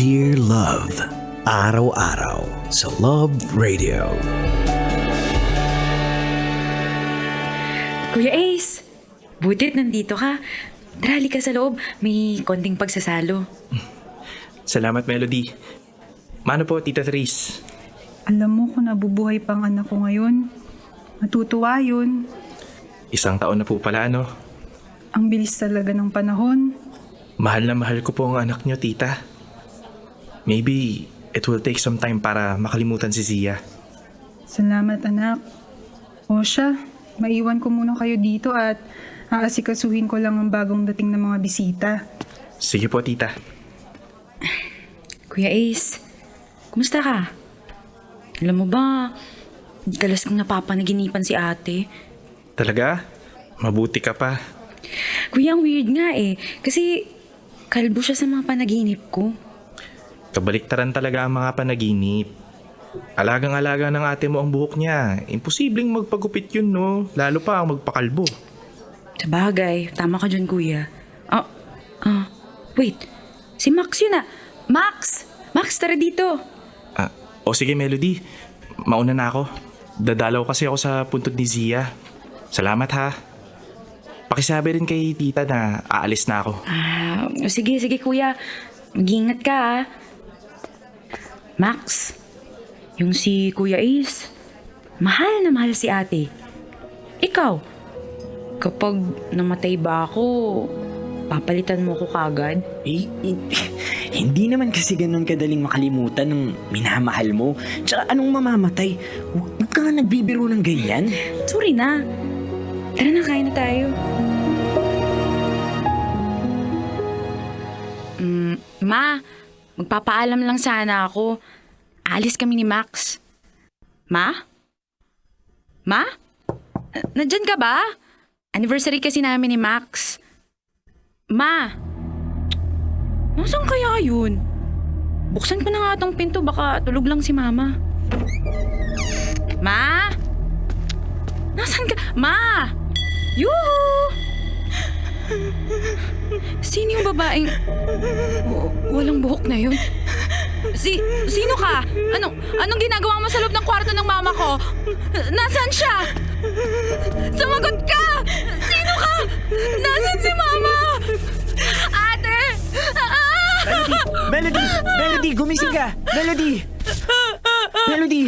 Dear Love, araw-araw sa Love Radio. Kuya Ace, butit nandito ka. Drali ka sa loob, may konting pagsasalo. Salamat, Melody. Mano po, Tita Therese? Alam mo kung nabubuhay pang anak ko ngayon. Matutuwa yun. Isang taon na po pala, ano? Ang bilis talaga ng panahon. Mahal na mahal ko po ang anak niyo, Tita. Maybe it will take some time para makalimutan si Zia. Salamat anak. O siya, maiwan ko muna kayo dito at aasikasuhin ko lang ang bagong dating ng mga bisita. Sige po, Tita. Kuya Ace, kumusta ka? Alam mo ba, hindi kalas kong napapanaginipan si ate. Talaga? Mabuti ka pa. Kuya, ang weird nga eh. Kasi kalbo siya sa mga panaginip ko. Kabaliktaran talaga ang mga panaginip. Alagang-alaga ng ate mo ang buhok niya. Imposibleng magpagupit yun, no? Lalo pa ang magpakalbo. Sa bagay, tama ka dyan, kuya. Ah, ah, wait. Si Max yun ah. Max! Max, tara dito. Ah, o sige, Melody. Mauna na ako. Dadalaw kasi ako sa puntod ni Zia. Salamat ha. Pakisabi rin kay tita na aalis na ako. Ah, sige, sige kuya. Mag-ingat ka ah. Max, yung si Kuya Ace, mahal na mahal si ate. Ikaw, kapag namatay ba ako, papalitan mo ko kagad? Eh, eh, hindi naman kasi ganun kadaling makalimutan ng minamahal mo. Tsaka anong mamamatay? Huwag ka nga nagbibiro ng ganyan. Sorry na. Tara na, kain na tayo. Mm, ma, magpapaalam lang sana ako. Alis kami ni Max. Ma? Ma? Nandyan ka ba? Anniversary kasi namin ni Max. Ma! Nasaan kaya yun? Buksan ko na nga tong pinto, baka tulog lang si Mama. Ma? Nasaan ka? Ma! Yuhu! Sino yung babaeng... w- walang buhok na yun? Si... Sino ka? Anong... Anong ginagawa mo sa loob ng kwarto ng mama ko? Nasaan siya? Sumagot ka! Sino ka? Nasaan si mama? Ate! Ah! Melody! Melody! Gumising ka! Melody! Melody!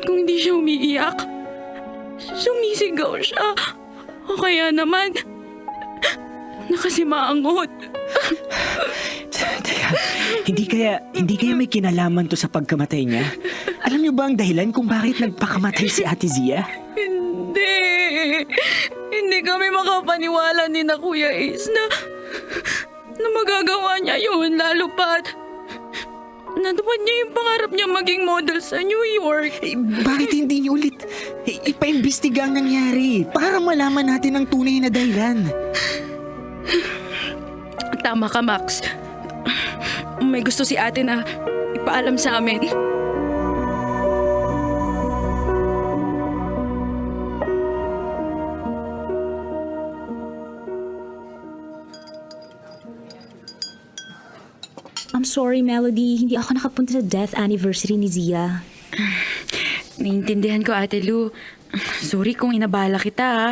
At kung hindi siya umiiyak, sumisigaw siya. O kaya naman, nakasimangot. Teka, hindi kaya, hindi kaya may kinalaman to sa pagkamatay niya? Alam niyo ba ang dahilan kung bakit nagpakamatay si Ate Zia? Hindi. Hindi kami makapaniwala ni na Kuya Ace na, na magagawa niya yun lalo pat natupad niya yung pangarap niya maging model sa New York. Eh, bakit hindi niyo ulit eh, ipaimbestiga ang nangyari para malaman natin ang tunay na dahilan? Tama ka, Max. May gusto si ate na ipaalam sa amin. I'm sorry, Melody. Hindi ako nakapunta sa death anniversary ni Zia. Naiintindihan ko, Ate Lu. Sorry kung inabala kita, ha.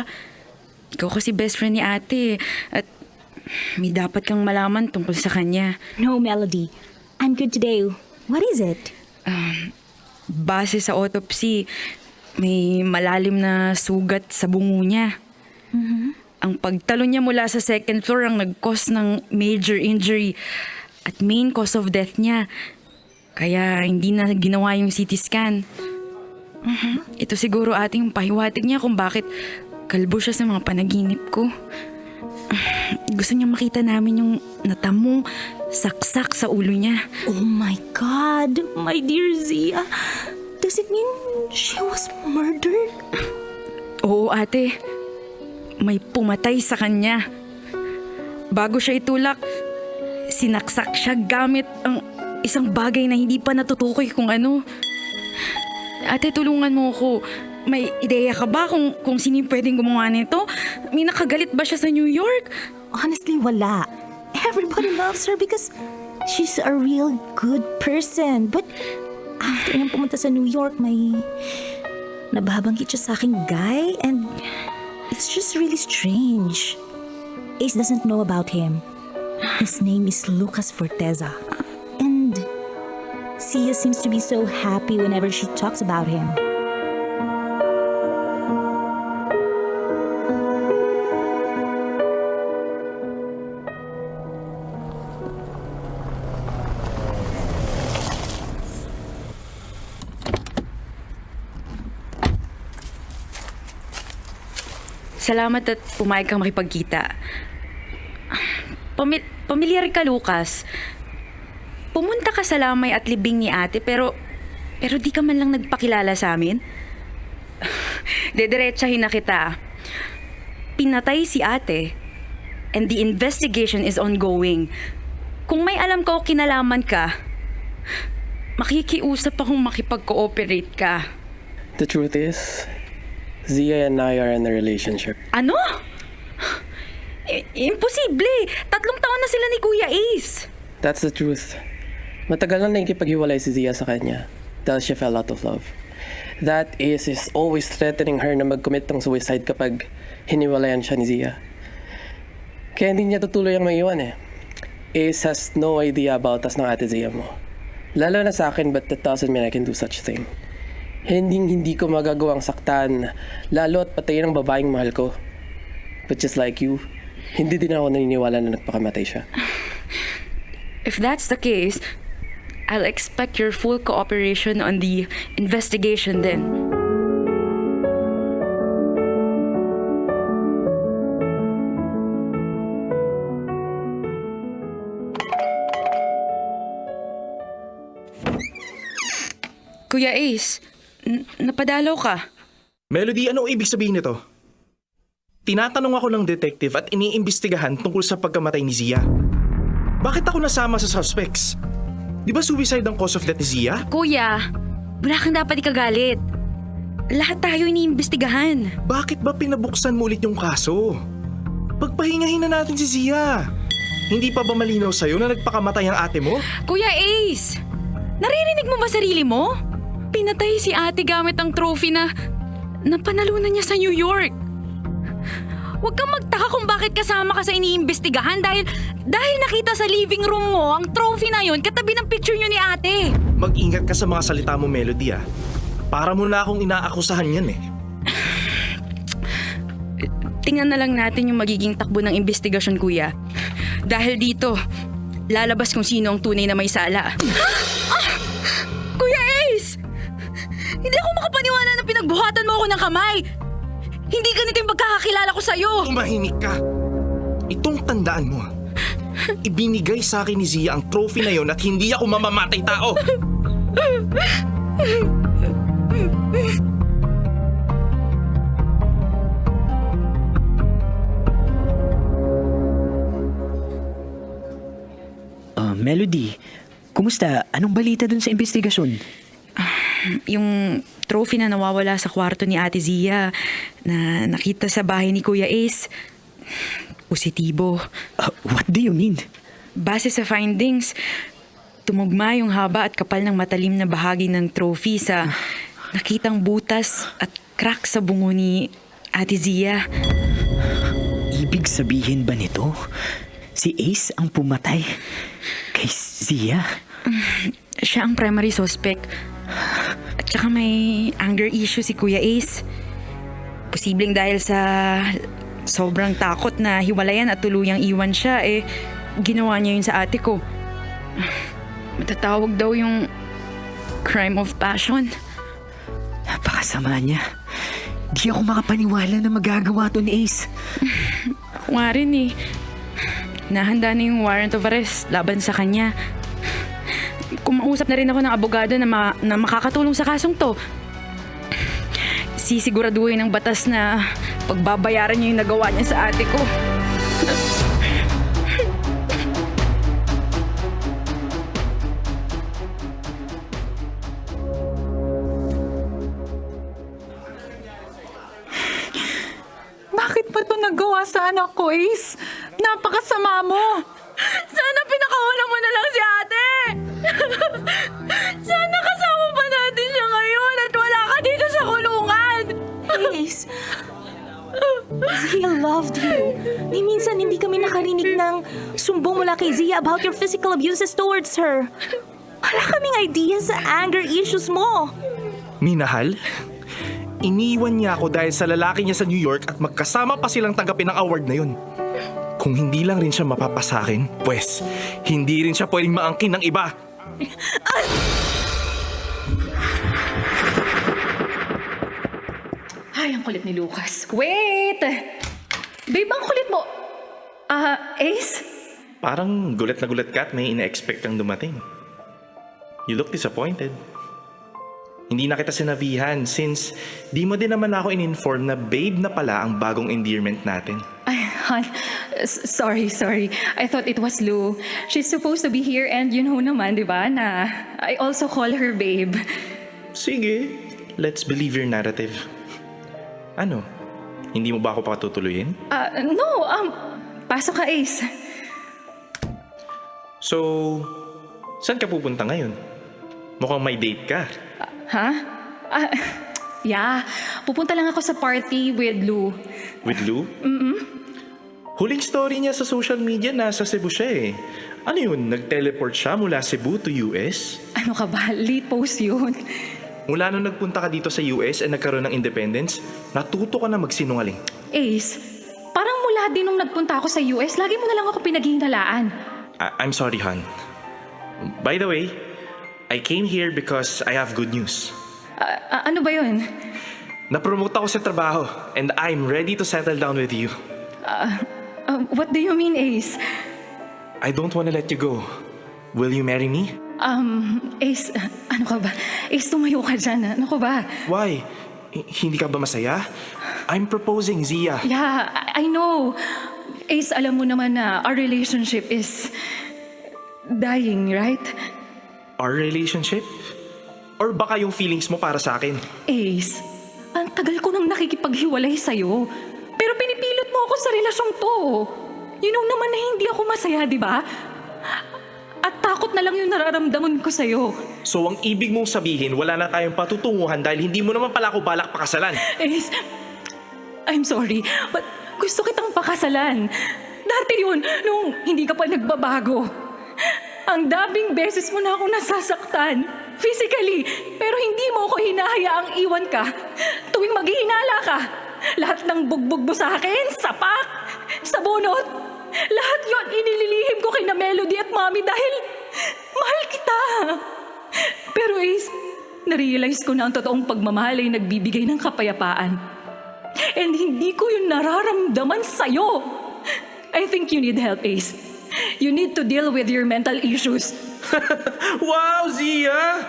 Ikaw kasi best friend ni ate. At may dapat kang malaman tungkol sa kanya. No, Melody. I'm good today. What is it? Base sa autopsy, may malalim na sugat sa bungo niya. Ang pagtalo niya mula sa second floor ang nag-cause ng major injury at main cause of death niya. Kaya hindi na ginawa yung CT scan. Mhm. Ito siguro ating pahiwatig niya kung bakit kalbo siya sa mga panaginip ko. gusto niya makita namin yung natamong saksak sa ulo niya. Oh my God, my dear Zia. Does it mean she was murdered? Oo, ate. May pumatay sa kanya. Bago siya itulak, sinaksak siya gamit ang isang bagay na hindi pa natutukoy kung ano. Ate, tulungan mo ako. May ideya ka ba kung, kung sino pwedeng gumawa nito? May nakagalit ba siya sa New York? Honestly, wala. Everybody loves her because she's a real good person. But after niyang pumunta sa New York, may nababanggit siya sa aking guy and it's just really strange. Ace doesn't know about him. His name is Lucas Forteza. And Sia seems to be so happy whenever she talks about him. Salamat at pumayag kang makipagkita. Pami- pamilyar ka, Lucas. Pumunta ka sa lamay at libing ni ate pero pero di ka man lang nagpakilala sa amin. Dediretsahin na kita. Pinatay si ate and the investigation is ongoing. Kung may alam ka o kinalaman ka, makikiusap akong makipag-cooperate ka. The truth is, Zia and I are in a relationship. Ano? I- imposible! Tatlong taon na sila ni Kuya Ace. That's the truth. Matagal na nakikipaghiwalay si Zia sa kanya dahil she fell out of love. That is is always threatening her na mag-commit ng suicide kapag hiniwalayan siya ni Zia. Kaya hindi niya tutuloy ang maiwan eh. Ace has no idea about us ng ate Zia mo. Lalo na sa akin but that doesn't mean I can do such thing. Hindi hindi ko magagawang saktan, lalo at patayin ang babaeng mahal ko. But just like you, hindi din ako naniniwala na nagpakamatay siya. If that's the case, I'll expect your full cooperation on the investigation then. Kuya Ace, n- napadalaw ka. Melody, anong ibig sabihin nito? Tinatanong ako ng detective at iniimbestigahan tungkol sa pagkamatay ni Zia. Bakit ako nasama sa suspects? Di ba suicide ang cause of death ni Zia? Kuya, wala kang dapat ikagalit. Lahat tayo iniimbestigahan. Bakit ba pinabuksan mo ulit yung kaso? Pagpahingahin na natin si Zia. Hindi pa ba malinaw sa'yo na nagpakamatay ang ate mo? Kuya Ace! Naririnig mo ba sarili mo? Pinatay si ate gamit ang trophy na napanalunan niya sa New York. Huwag kang magtaka kung bakit kasama ka sa iniimbestigahan dahil dahil nakita sa living room mo ang trophy na yon katabi ng picture niyo ni ate. Mag-ingat ka sa mga salita mo, Melody ah. Para mo na akong inaakusahan yan eh. Tingnan na lang natin yung magiging takbo ng investigasyon, kuya. Dahil dito, lalabas kung sino ang tunay na may sala. Ah! Kuya Ace! Hindi ako makapaniwala na pinagbuhatan mo ako ng kamay! Hindi ganito yung pagkakakilala ko sa'yo! Tumahimik ka. Itong tandaan mo ah. Ibinigay sa akin ni Zia ang trophy na yon at hindi ako mamamatay tao. Ah, Melody, kumusta? Anong balita dun sa investigasyon? Yung trophy na nawawala sa kwarto ni Ate Zia na nakita sa bahay ni Kuya Ace, positibo. Ah, what do you mean? Base sa findings, tumugma yung haba at kapal ng matalim na bahagi ng trophy sa nakitang butas at crack sa bungo ni Ate Zia. Ibig sabihin ba nito? Si Ace ang pumatay kay Zia? Siya ang primary suspect. At saka may anger issue si Kuya Ace. Posibleng dahil sa sobrang takot na hiwalayan at tuluyang iwan siya, eh, ginawa niya yun sa ate ko. Matatawag daw yung crime of passion. Napakasama niya. Di ako makapaniwala na magagawa to ni Ace. Ako nga rin eh. nahanda na yung warrant of arrest laban sa kanya. Kumausap na rin ako ng abogado na, ma- na makakatulong sa kasong to. Sisiguraduhin ng batas na pagbabayaran niya yung nagawa niya sa ate ko. Bakit pa to nagawa sa anak ko, Ace? Napakasama mo! Sana pinakawalan mo na lang si ate! Sana kasama pa natin siya ngayon at wala ka dito sa kulungan! Ace, Zia loved you. Ni minsan hindi kami nakarinig ng sumbong mula kay Zia about your physical abuses towards her. Wala kaming idea sa anger issues mo. Minahal? Iniwan niya ako dahil sa lalaki niya sa New York at magkasama pa silang tanggapin ang award na yun. Kung hindi lang rin siya mapapasakin, pues, hindi rin siya pwedeng maangkin ng iba. Ay, ang kulit ni Lucas. Wait! Babe, ang kulit mo. Ah, Ace? Parang gulat na gulat ka at may ina-expect kang dumating. You look disappointed. Hindi na kita sinabihan since di mo din naman ako in-inform na babe na pala ang bagong endearment natin. Ay, hon. S- sorry, sorry. I thought it was Lou. She's supposed to be here and you know naman, di ba, na I also call her babe. Sige, let's believe your narrative. Ano? Hindi mo ba ako patutuloyin? Ah, no, um, pasok ka, Ace. So, saan ka pupunta ngayon? Mukhang may date ka. Ha? Ah, yeah, pupunta lang ako sa party with Lou. With Lou? mm Huling story niya sa social media, nasa Cebu siya eh. Ano yun, nag-teleport siya mula Cebu to US? Ano ka ba? Late post yun. Mula nung nagpunta ka dito sa US at nagkaroon ng independence, natuto ka na magsinungaling. Ace, parang mula din nung nagpunta ako sa US, lagi mo na lang ako pinaghihinalaan. I- I'm sorry, Han. By the way, I came here because I have good news. Ah, ano ba yun? Napromote ako sa trabaho and I'm ready to settle down with you. Ah, what do you mean, Ace? I don't want to let you go. Will you marry me? Um, Ace, ah, ano ka ba? Ace, tumayo ka dyan. Ano ka ba? Why? H- hindi ka ba masaya? I'm proposing, Zia. Yeah, I, I know. Ace, alam mo naman na our relationship is dying, right? Our relationship? Or baka yung feelings mo para sa akin? Ace, ang tagal ko nang nakikipaghiwalay sa'yo. Pero pinipilit mo ako sa relasyong to. You know naman na hindi ako masaya, di ba? At takot na lang yung nararamdaman ko sa'yo. So ang ibig mong sabihin, wala na tayong patutunguhan dahil hindi mo naman pala ako balak pakasalan. Ace, I'm sorry, but gusto kitang pakasalan. Dati yun, nung hindi ka pa nagbabago. Ang daming beses mo na ako nasasaktan. Physically, pero hindi mo ako hinahayaang iwan ka. Tuwing maghihinala ka, lahat ng bugbog mo sa akin, sapak, sa bunot, lahat yon inililihim ko kay na Melody at Mommy dahil mahal kita. Pero Ace, narealize ko na ang totoong pagmamahal ay nagbibigay ng kapayapaan. And hindi ko yun nararamdaman sa'yo. I think you need help, Ace. You need to deal with your mental issues. wow, Zia!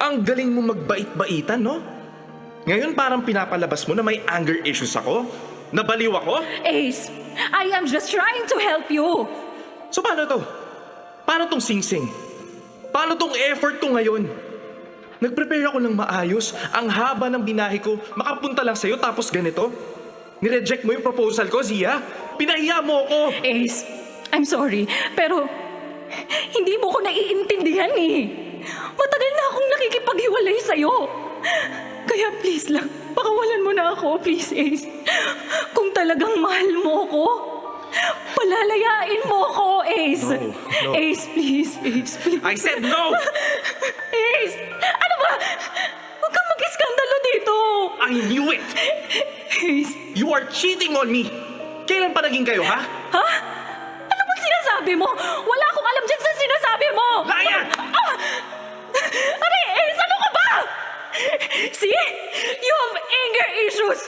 Ang galing mo magbait-baitan, no? Ngayon parang pinapalabas mo na may anger issues ako? Nabaliw ako? Ace, I am just trying to help you. So paano to? Paano tong singsing? Paano tong effort ko ngayon? Nag-prepare ako ng maayos. Ang haba ng binahe ko, makapunta lang sa'yo tapos ganito? Nireject mo yung proposal ko, Zia? Pinahiya mo ako! Ace, I'm sorry, pero hindi mo ko naiintindihan eh. Matagal na akong nakikipaghiwalay sa'yo. Kaya please lang, pakawalan mo na ako, please, Ace. Kung talagang mahal mo ako, palalayain mo ako, Ace. No, no. Ace, please, Ace, please. I said no! Ace, ano ba? Huwag kang mag-iskandalo dito. I knew it! Ace, You are cheating on me! Kailan pa naging kayo, ha? ha? Bang sinasabi mo? Wala akong alam dyan sa sinasabi mo. Liar! Ah! Aray, Ace, ano ka ba? See? You have anger issues.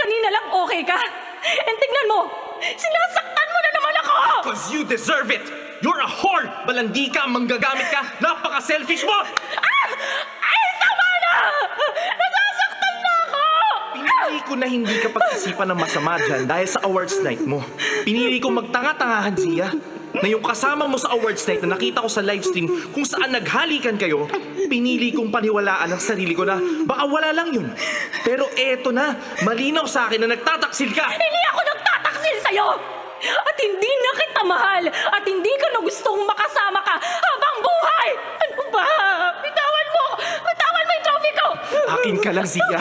Kanina lang okay ka. And tingnan mo, sinasaktan mo na naman ako! Because you deserve it! You're a whore! Balandi ka, manggagamit ka, napaka-selfish mo! Ay, tama na! Nasasaktan na ako! Pinili ko na hindi ka pag-isipan ng masama dyan dahil sa awards night mo. Pinili ko magtanga-tangahan, Zia. Na yung kasama mo sa awards night na nakita ko sa livestream kung saan naghalikan kayo, pinili kong paniwalaan ang sarili ko na baka wala lang yun. Pero eto na, malinaw sa akin na nagtataksil ka! Hindi ako nagtataksil sa'yo! At hindi na kita mahal! At hindi ko na gustong makasama ka habang buhay! Ano ba? Bitawan mo! Bitawan mo yung trophy ko! Akin ka lang, Zia.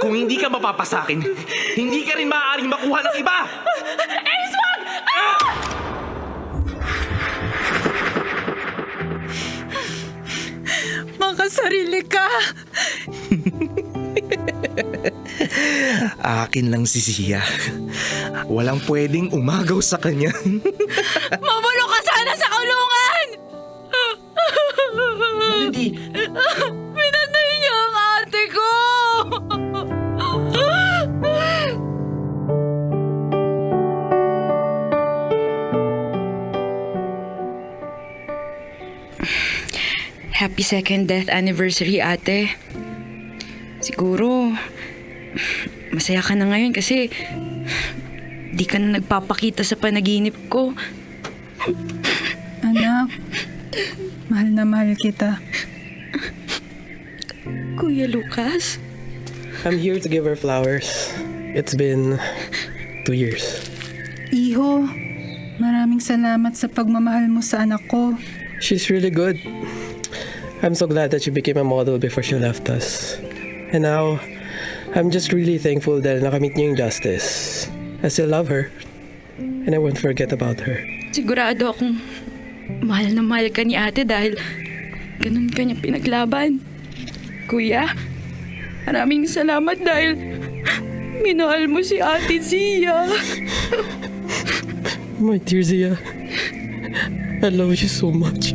Kung hindi ka mapapasakin, hindi ka rin maaaring makuha ng iba! Ace, Makasarili ka! Akin lang si Zia. Walang pwedeng umagaw sa kanya. Mamulo ka sana sa kulungan! Melody, Happy second death anniversary, ate. Siguro, masaya ka na ngayon kasi di ka na nagpapakita sa panaginip ko. Anak, mahal na mahal kita. Kuya Lucas? I'm here to give her flowers. It's been two years. Iho, maraming salamat sa pagmamahal mo sa anak ko. She's really good. I'm so glad that she became a model before she left us. And now, I'm just really thankful that nakamit niya yung justice. I still love her. And I won't forget about her. Sigurado akong mahal na mahal ka ni ate dahil ganun ka niya pinaglaban. Kuya, maraming salamat dahil minahal mo si ate Zia. My dear Zia, I love you so much.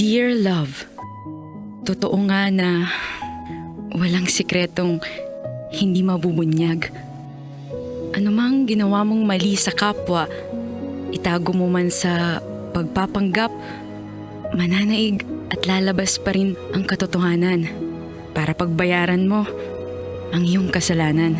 Dear love, totoo nga na walang sikretong hindi mabubunyag. Ano mang ginawa mong mali sa kapwa, itago mo man sa pagpapanggap, mananaig at lalabas pa rin ang katotohanan para pagbayaran mo ang iyong kasalanan.